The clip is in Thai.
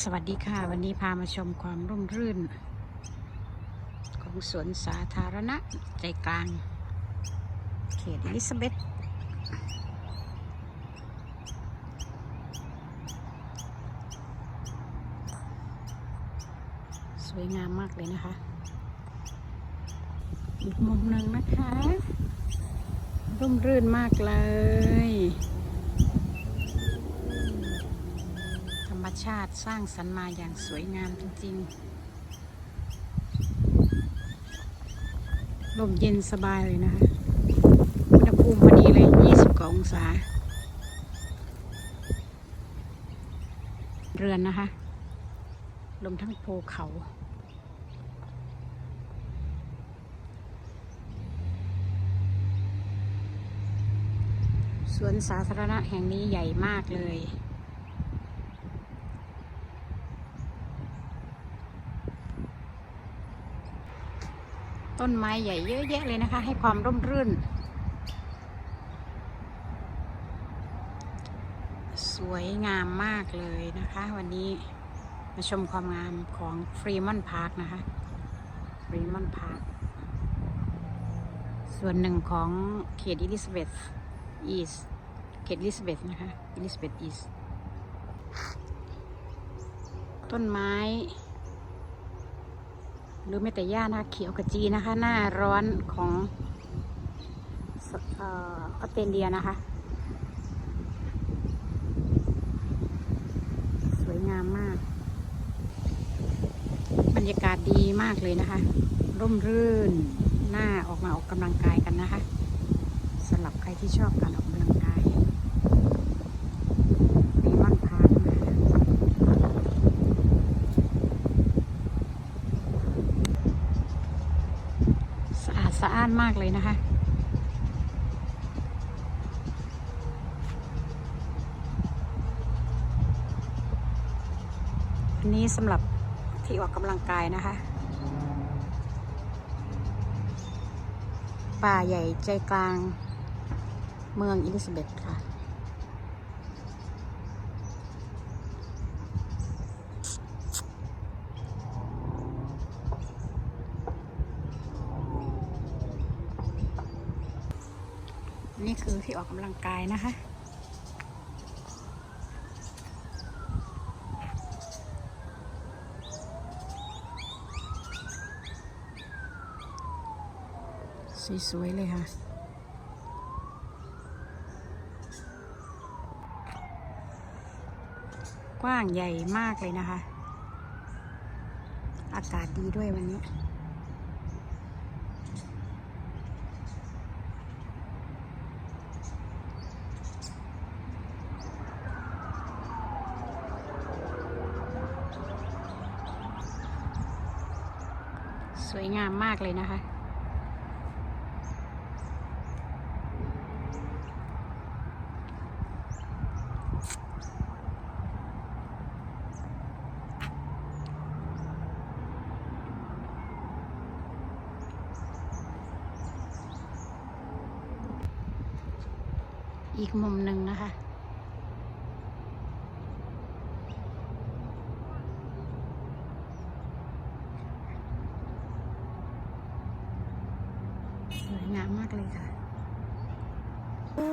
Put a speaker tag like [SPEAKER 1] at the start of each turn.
[SPEAKER 1] สวัสดีค่ะ วันนี้พามาชมความร่มรื่น ของสวนสาธารณะใจกลาง เขตอลิซาเบธสวยงามมากเลยนะคะ อีกมุมหนึ่งนะคะ ร่มรื่นมากเลย ธรรม ชาติสร้างสรรค์มาอย่างสวยงามจริงๆ ลมเย็นสบายเลยนะคะ อุณหภูมิพอดีเลย 20กว่าองศา เรือนนะคะ ลมทั้งภูเขาสวนสาธารณะแห่งนี้ใหญ่มากเลย ต้นไม้ใหญ่เยอะแยะเลยนะคะ ให้ความร่มรื่น สวยงามมากเลยนะคะ วันนี้มาชมความงามของฟรีมอนพาร์คนะคะฟรีมอนพาร์คส่วนหนึ่งของเขตอิลิซาเบธอีสเขตอิลิซาเบธนะคะอิลิซาเบธอีสต้นไม้ หรือแม้แต่หญ้านะคะเขียวขจีนะคะ หน้าร้อนของออออสเตรเลียนะคะ สวยงามมาก บรรยากาศดีมากเลยนะคะ ร่มรื่นหน้าออกมาออกกำลังกายกันนะคะสำหรับใครที่ชอบการออกกำลังกายมีม่อนพาร์คนะคะ สะอาดสะอ้านมากเลยนะคะ อันนี้สำหรับที่ออกกำลังกายนะคะ ป่าใหญ่ใจกลางเมืองอิลิซาเบธค่ะ นี่คือที่ออกกำลังกายนะคะ สวยๆเลยค่ะกว้างใหญ่มากเลยนะคะ อากาศดีด้วยวันนี้ สวยงามมากเลยนะคะ อีกมุมหนึ่งนะคะ วยงามมากเลยค่ะ โอ้